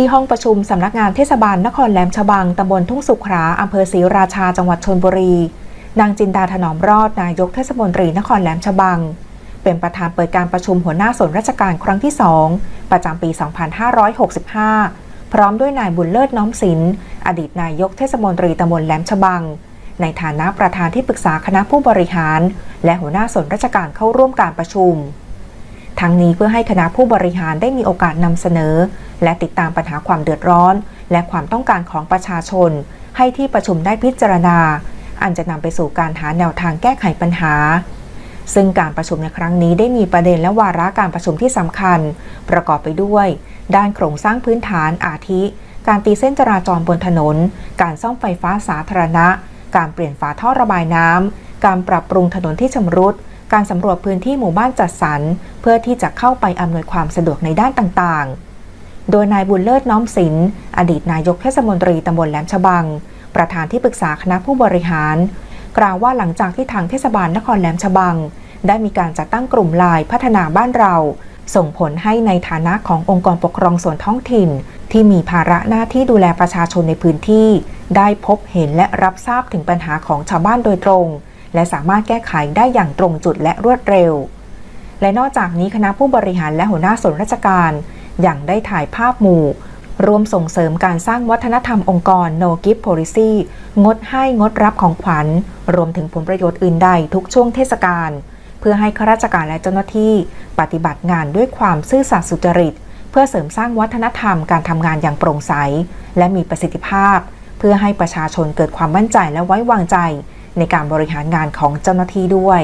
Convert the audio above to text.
ที่ห้องประชุมสำนักงานเทศบาลนครแหลมฉบังตำบลทุ่งสุขลาอำเภอศรีราชาจังหวัดชนบุรี นางจินดาถนอมรอดนายกเทศมนตรีนครแหลมฉบัง เป็นประธานเปิดการประชุมหัวหน้าส่วนราชการครั้งที่ 2 ประจำปี 2565 พร้อมด้วยนายบุญเลิศน้อมศิลป์อดีตนายกเทศมนตรีตำบลแหลมฉบัง ในฐานะประธานที่ปรึกษาคณะผู้บริหาร และหัวหน้าส่วนราชการเข้าร่วมการประชุม ทั้งนี้เพื่อให้คณะผู้บริหารได้มีโอกาสนำเสนอ และติดตามปัญหาความเดือดร้อน และความต้องการของประชาชน ให้ที่ประชุมได้พิจารณา อันจะนำไปสู่การหาแนวทางแก้ไขปัญหา ซึ่งการประชุมในครั้งนี้ได้มีประเด็นและวาระการประชุมที่สำคัญ ประกอบไปด้วย ด้านโครงสร้างพื้นฐานอาทิ การตีเส้นจราจรบนถนน การซ่อมไฟฟ้าสาธารณะ การเปลี่ยนฝาท่อระบายน้ำการปรับปรุงถนนที่ชำรุด การสำรวจพื้นที่หมู่บ้านจัดสรร เพื่อที่จะเข้าไปอำนวยความสะดวกในด้านต่างๆ โดยนายบุญเลิศน้อมศิลป์อดีตนายกเทศมนตรีตำบลแหลมฉบัง ประธานที่ปรึกษาคณะผู้บริหาร กล่าวว่าหลังจากที่ทางเทศบาลนครแหลมฉบัง ได้มีการจัดตั้งกลุ่มไลายพัฒนาบ้านเรา ส่งผลให้ในฐานะขององค์กรปกครองส่วนท้องถิ่น ที่มีภาระหน้าที่ดูแลประชาชนในพื้นที่ ได้พบเห็นและรับทราบถึงปัญหาของชาวบ้านโดยตรง และสามารถแก้ไขได้อย่างตรงจุดและรวดเร็ว และนอกจากนี้คณะผู้บริหารและหัวหน้าส่วนราชการยังได้ถ่ายภาพหมู่รวมส่งเสริมการสร้างวัฒนธรรมองค์กร No Gift Policy งดให้งดรับของขวัญ รวมถึงผลประโยชน์อื่นใดทุกช่วงเทศกาลเพื่อให้ข้าราชการและเจ้าหน้าที่ ปฏิบัติงานด้วยความซื่อสัตย์สุจริต เพื่อเสริมสร้างวัฒนธรรมการทำงานอย่างโปร่งใส และมีประสิทธิภาพ เพื่อให้ประชาชนเกิดความมั่นใจและไว้วางใจ ในการบริหารงานของเจ้าหน้าที่ด้วย